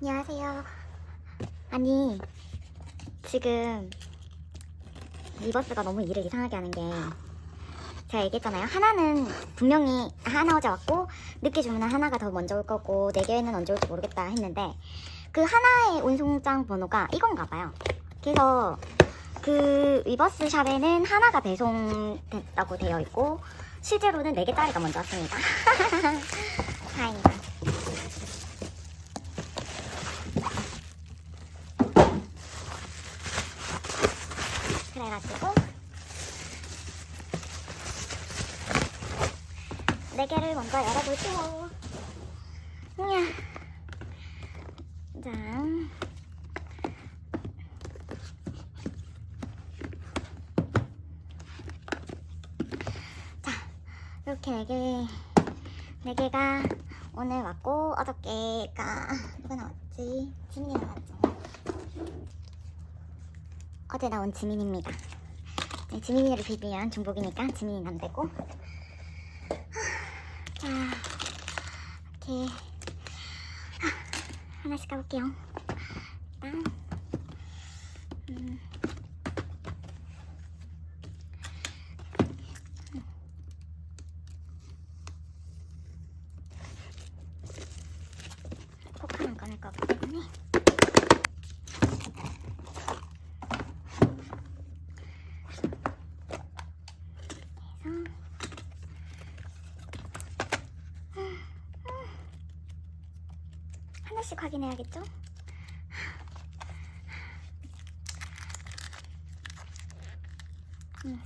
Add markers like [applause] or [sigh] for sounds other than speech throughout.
안녕하세요. 아니, 지금 리버스가 너무 일을 이상하게 하는 게 제가 얘기했잖아요. 하나는 분명히 하나 어제 왔고 늦게 주문한 하나가 더 먼저 올 거고 네 개는 언제 올지 모르겠다 했는데 그 하나의 운송장 번호가 이건가 봐요. 그래서 그 리버스 샵에는 하나가 배송됐다고 되어 있고 실제로는 네 개짜리가 먼저 왔습니다. [laughs] 다행이다. 그래가지고 네 먼저 열어볼게요. 이야. 짠. 자, 이렇게 네 개, 네 개가 오늘 왔고 어저께가 누가 나왔지? 지민이 나왔죠. 어제 나온 지민입니다. 네, 지민이를 비비면 중복이니까 지민이는 안 되고. 이렇게 하, 하나씩 가볼게요. 일단, 음. 포크는 꺼낼 거기 때문에. 하나씩 확인해야겠죠? 음.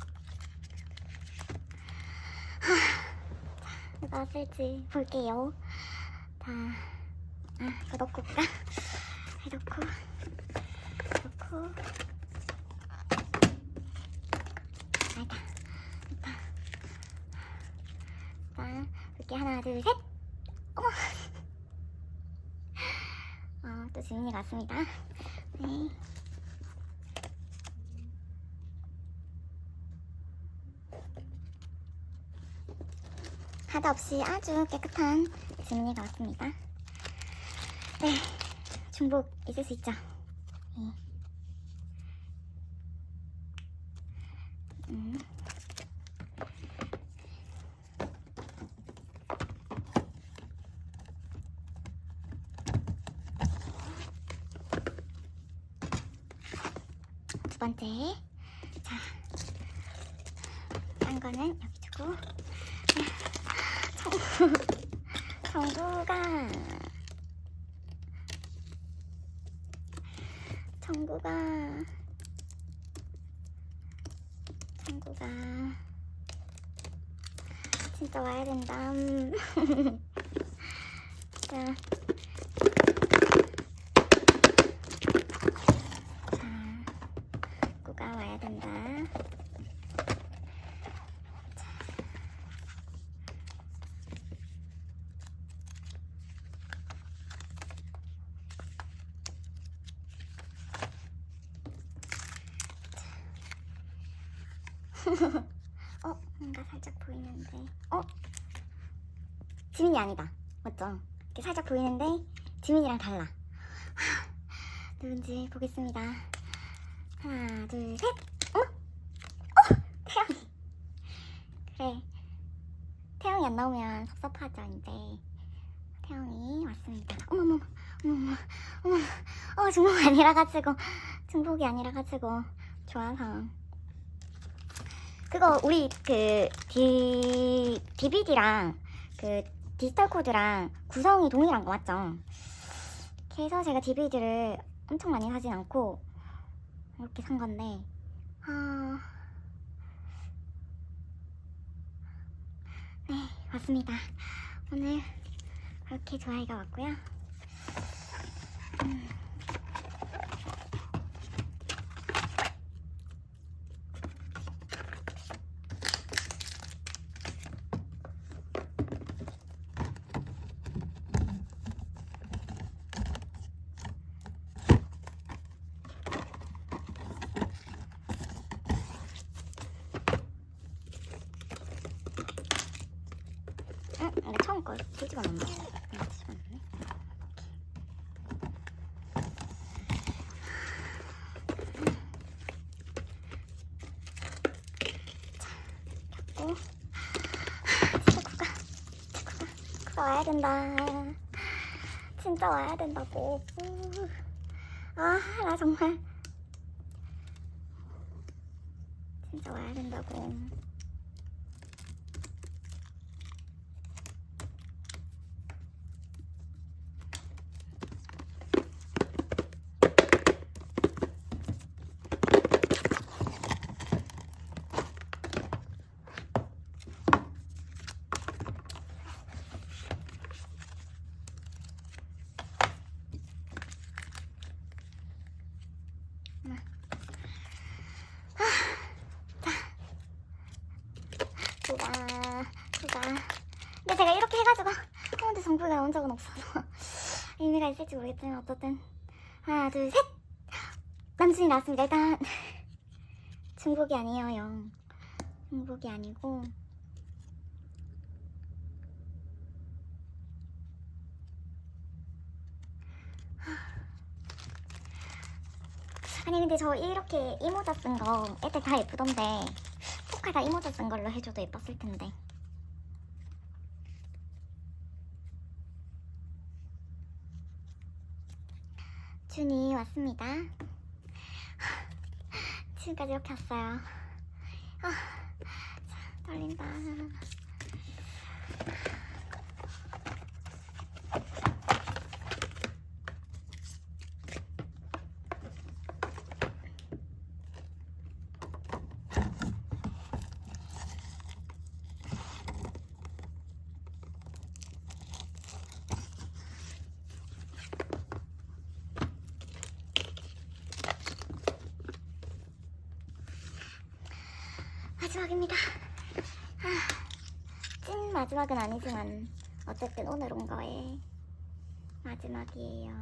하, 왔을지 볼게요. 자, 아, 이거 넣고 올까? 이렇게 넣고 아니다. 됐다. 자, 이렇게 하나, 둘, 셋. 어머. 지민이가 왔습니다. 네. 하다 없이 아주 깨끗한 지민이가 왔습니다. 네, 중복 있을 수 있죠. 네. 음. 번째. 자, 딴 거는 여기 두고. 청, 청구가. 청구가. 청구가. 진짜 와야 된다. [laughs] 자. 구가 와야 된다. [laughs] 어, 뭔가 살짝 보이는데. 어? 지민이 아니다. 맞죠? 이렇게 살짝 보이는데 지민이랑 달라. 하, [laughs] 누군지 보겠습니다. 하나, 둘, 셋. 어머, 어, 태영이. 그래. 태영이 안 나오면 섭섭하죠, 이제. 태영이 왔습니다. 어머머, 어머머, 어머, 어 중복 아니라 가지고 중복이 아니라 가지고 좋아서. 그거 우리 그 디, DVD랑 그 디지털 코드랑 구성이 동일한 거 맞죠? 그래서 제가 DVD를 엄청 많이 사진 않고 이렇게 산 건데 아... 네 맞습니다 오늘 그렇게 좋아요가 왔고요 음. 걸 페이지가 넘네. 고가 와야 된다. 진짜 와야 된다고. 아, 나 정말. 진짜 와야 된다고. 누가, 누가. 근데 제가 이렇게 해가지고, 어, 근데 정국이 나온 적은 없어서. [laughs] 의미가 있을지 모르겠지만, 어쨌든. 하나, 둘, 셋! 남준이 나왔습니다. 일단, [laughs] 중국이 아니에요, 영. 중국이 아니고. 아니 근데 저 이렇게 이모자 쓴 거 애들 다 예쁘던데 포카 다 이모자 쓴 걸로 해줘도 예뻤을 텐데. 준이 왔습니다. [laughs] 지금까지 이렇게 왔어요. 아, 자, 떨린다 마지막입니다. 아, 찐 마지막은 아니지만 어쨌든 오늘 온 거에 마지막이에요.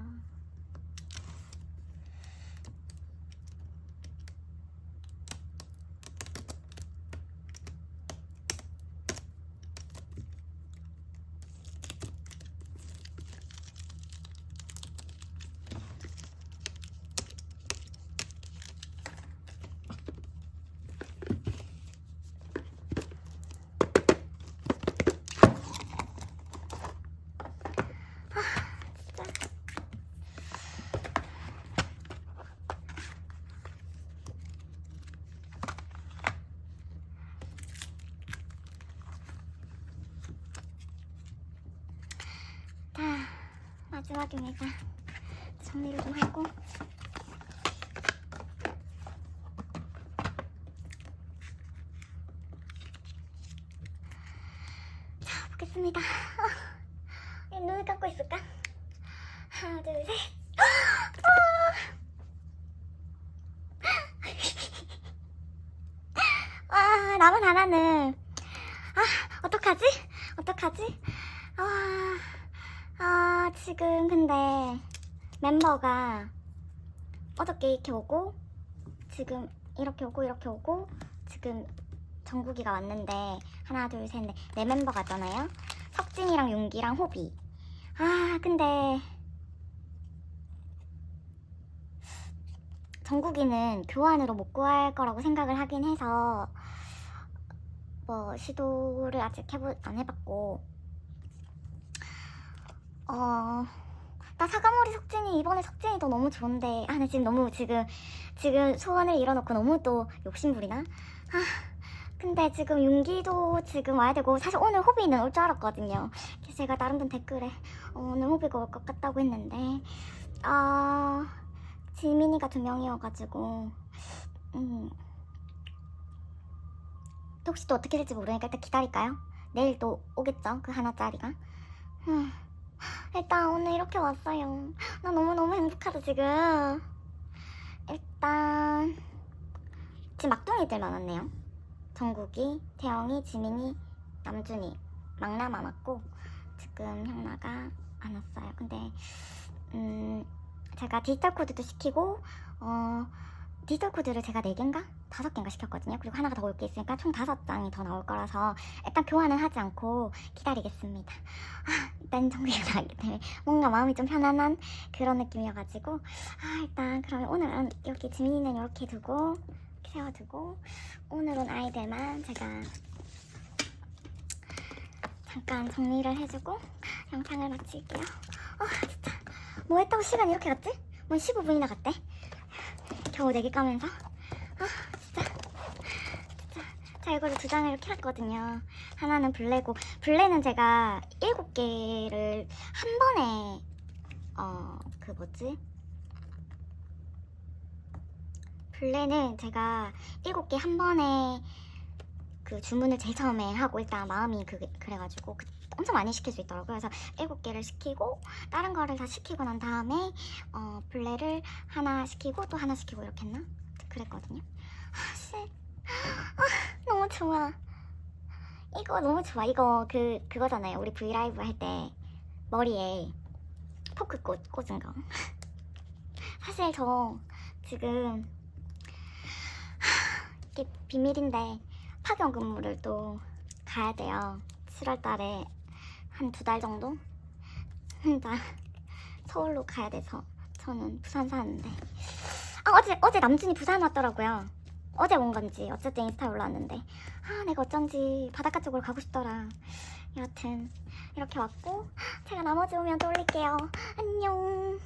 마지막입니다. 정리를 좀 하고. 자, 보겠습니다. 어, 눈을 감고 있을까? 하나, 둘, 셋. 아, 남은 하나는. 아, 어떡하지? 어떡하지? 지금 근데 멤버가 어저께 이렇게 오고, 지금 이렇게 오고, 이렇게 오고, 지금 정국이가 왔는데, 하나, 둘, 셋, 넷, 네 멤버가 있잖아요? 석진이랑 윤기랑 호비. 아, 근데 정국이는 교환으로 못 구할 거라고 생각을 하긴 해서 뭐 시도를 아직 해보 안 해봤고 어 나 사과머리 석진이 이번에 석진이 더 너무 좋은데 아, 나 지금 너무 지금 지금 소원을 이뤄놓고 너무 또 욕심부리나? 아, 근데 지금 윤기도 지금 와야 되고 사실 오늘 호비는 올 줄 알았거든요. 제가 다른 분 댓글에 어, 오늘 호비가 올 것 같다고 했는데 아 지민이가 두 명이어가지고 음 혹시 또 어떻게 될지 모르니까 일단 기다릴까요? 내일 또 오겠죠? 그 하나짜리가 음, 일단 오늘 이렇게 왔어요. 나 너무너무 행복하다 지금 일단 지금 막둥이들만 왔네요. 정국이, 태영이, 지민이, 남준이 막 남아났고 지금 형나가 안 왔어요. 근데 음 제가 디지털 코드도 시키고 어 디지털 코드를 제가 4개인가? 5개인가 시켰거든요. 그리고 하나가 더 올 게 있으니까 총 5장이 더 나올 거라서 일단 교환은 하지 않고 기다리겠습니다. 아, 일단 정국이가 나기 때문에 뭔가 마음이 좀 편안한 그런 느낌이어가지고 아 일단 그러면 오늘은 여기 지민이는 이렇게 두고 이렇게 세워두고 오늘은 아이들만 제가 잠깐 정리를 해주고 영상을 마칠게요. 아 진짜 뭐 했다고 시간이 이렇게 갔지? 뭐 15분이나 갔대. 겨우 4개 까면서. 아 진짜 진짜 자 이거를 두 장을 이렇게 했거든요. 하나는 블레고 블레는 제가 7개를 한 번에 어 그 뭐지? 블레는 제가 7개 한 번에 그 주문을 제일 처음에 하고 일단 마음이 그, 그래가지고 그- 엄청 많이 시킬 수 있더라고요. 그래서 7개를 시키고 다른 거를 다 시키고 난 다음에 어, 블레를 하나 시키고 또 하나 시키고 이렇게 했나? 그랬거든요. 아, 씨. 아, 너무 좋아. 이거 너무 좋아. 이거 그 그거잖아요. 우리 브이라이브 할 때 머리에 포크꽃 꽂은 거. 사실 저 지금 이게 비밀인데 파견 근무를 또 가야 돼요. 7월 달에 한 두 달 정도? [laughs] 혼자 서울로 가야 돼서 저는 부산 사는데 아 어제 어제 남준이 부산 왔더라고요. 어제 온 건지 어쨌든 인스타에 올라왔는데 아 내가 어쩐지 바닷가 쪽으로 가고 싶더라. 여하튼 이렇게 왔고 제가 나머지 오면 또 올릴게요. 안녕.